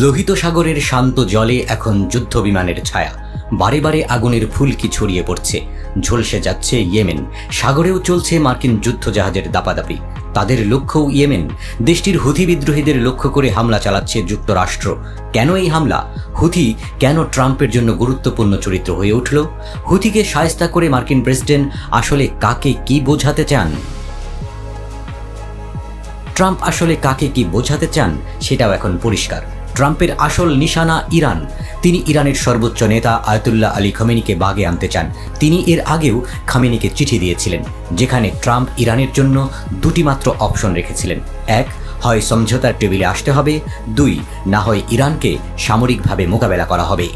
লোহিত সাগরের শান্ত জলে এখন যুদ্ধ বিমানের ছায়া। বারে বারে আগুনের ফুলকি ছড়িয়ে পড়ছে। ঝলসে যাচ্ছে ইয়েমেন। সাগরেও চলছে মার্কিন যুদ্ধজাহাজের দাপাদাপি। তাদের লক্ষ্যও ইয়েমেন। দেশটির হুথি বিদ্রোহীদের লক্ষ্য করে হামলা চালাচ্ছে যুক্তরাষ্ট্র। কেন এই হামলা? হুথি কেন ট্রাম্পের জন্য গুরুত্বপূর্ণ চরিত্র হয়ে উঠল? হুথিকে সায়স্তা করে মার্কিন প্রেসিডেন্ট আসলে কাকে কি বোঝাতে চান? ট্রাম্প আসলে কাকে কি বোঝাতে চান? সেটাও এখন পরিষ্কার। ট্রাম্পের আসল নিশানা ইরান। তিনি ইরানের সর্বোচ্চ নেতা আয়তুল্লাহ আলী খামেনিকে বাগে আনতে চান। তিনি এর আগেও খামেনিকে চিঠি দিয়েছিলেন, যেখানে ট্রাম্প ইরানের জন্য দুটি মাত্র অপশন রেখেছিলেন। এক, হয় সমঝোতার টেবিলে আসতে হবে। দুই, না হয় ইরানকে সামরিকভাবে মোকাবেলা করা হবে।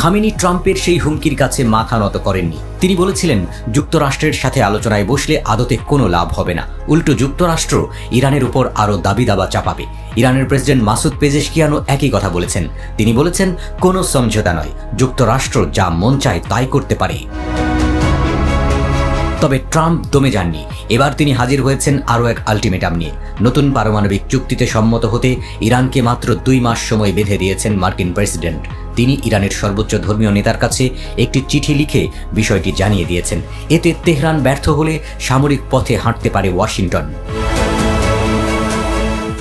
খামেনি ট্রাম্পের সেই হুমকির কাছে মাথা নত করেননি। তিনি বলেছিলেন, যুক্তরাষ্ট্রের সাথে আলোচনায় বসলে আদতে কোনো লাভ হবে না। উল্টো যুক্তরাষ্ট্র ইরানের উপর আরও দাবি দাবা চাপাবে। ইরানের প্রেসিডেন্ট মাসুদ পেজেশকিয়ানও একই কথা বলেছেন। তিনি বলেছেন, কোনো সমঝোতা নয়। যুক্তরাষ্ট্র যা মন চায় তাই করতে পারে। তবে ট্রাম্প দমে যাননি। এবার তিনি হাজির হয়েছেন আরও এক আলটিমেটাম নিয়ে। নতুন পারমাণবিক চুক্তিতে সম্মত হতে ইরানকে মাত্র দুই মাস সময় বেঁধে দিয়েছেন মার্কিন প্রেসিডেন্ট। তিনি ইরানের সর্বোচ্চ ধর্মীয় নেতার কাছে একটি চিঠি লিখে বিষয়টি জানিয়ে দিয়েছেন। এতে তেহরান ব্যর্থ হলে সামরিক পথে হাঁটতে পারে ওয়াশিংটন।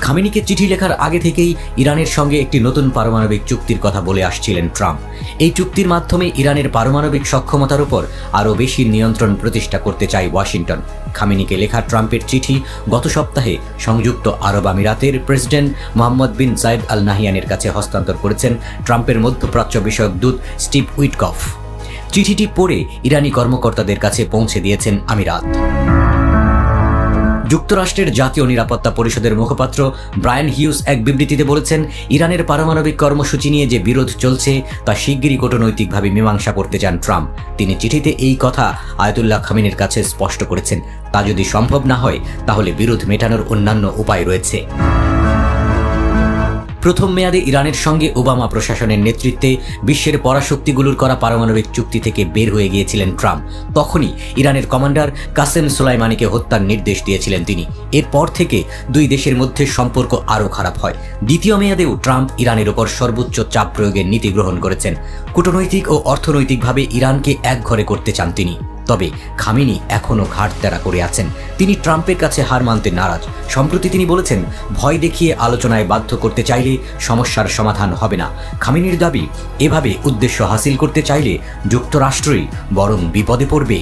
খামেনিকে চিঠি লেখার আগে থেকেই ইরানের সঙ্গে একটি নতুন পারমাণবিক চুক্তির কথা বলে আসছিলেন ট্রাম্প। এই চুক্তির মাধ্যমে ইরানের পারমাণবিক সক্ষমতার উপর আরও বেশি নিয়ন্ত্রণ প্রতিষ্ঠা করতে চায় ওয়াশিংটন। খামেনিকে লেখা ট্রাম্পের চিঠি গত সপ্তাহে সংযুক্ত আরব আমিরাতের president Mohammed bin Zayed Al নাহিয়ানের কাছে হস্তান্তর করেছেন ট্রাম্পের মধ্যপ্রাচ্য বিষয়ক দূত স্টিভ উইটকফ। চিঠিটি পড়ে ইরানি কর্মকর্তাদের কাছে পৌঁছে দিয়েছেন আমিরাত। যুক্তরাষ্ট্রের জাতীয় নিরাপত্তা পরিষদের মুখপাত্র ব্রায়ান হিউস এক বিবৃতিতে বলেছেন, ইরানের পারমাণবিক কর্মসূচি নিয়ে যে বিরোধ চলছে, তা শিগগিরই কূটনৈতিকভাবে মীমাংসা করতে চান ট্রাম্প। তিনি চিঠিতে এই কথা আয়তুল্লাহ খামিনের কাছে স্পষ্ট করেছেন। তা যদি সম্ভব না হয়, তাহলে বিরোধ মেটানোর অন্যান্য উপায় রয়েছে। প্রথম মেয়াদে ইরানের সঙ্গে ওবামা প্রশাসনের নেতৃত্বে বিশ্বের পরাশক্তিগুলোর করা পারমাণবিক চুক্তি থেকে বের হয়ে গিয়েছিলেন ট্রাম্প। তখনই ইরানের কমান্ডার কাসেম সোলাইমানিকে হত্যার নির্দেশ দিয়েছিলেন তিনি। এরপর থেকে দুই দেশের মধ্যে সম্পর্ক আরও খারাপ হয়। দ্বিতীয় মেয়াদেও ট্রাম্প ইরানের ওপর সর্বোচ্চ চাপ প্রয়োগের নীতি গ্রহণ করেছেন। কূটনৈতিক ও অর্থনৈতিকভাবে ইরানকে একঘরে করতে চান তিনি। তবে খামিনি এখনও ঘাট তেরা করে আছেন। তিনি ট্রাম্পের কাছে হার মানতে নারাজ। সম্প্রতি তিনি বলেছেন, ভয় দেখিয়ে আলোচনায় বাধ্য করতে চাইলে সমস্যার সমাধান হবে না। খামিনির দাবি, এভাবে উদ্দেশ্য হাসিল করতে চাইলে যুক্তরাষ্ট্রই বরং বিপদে পড়বে।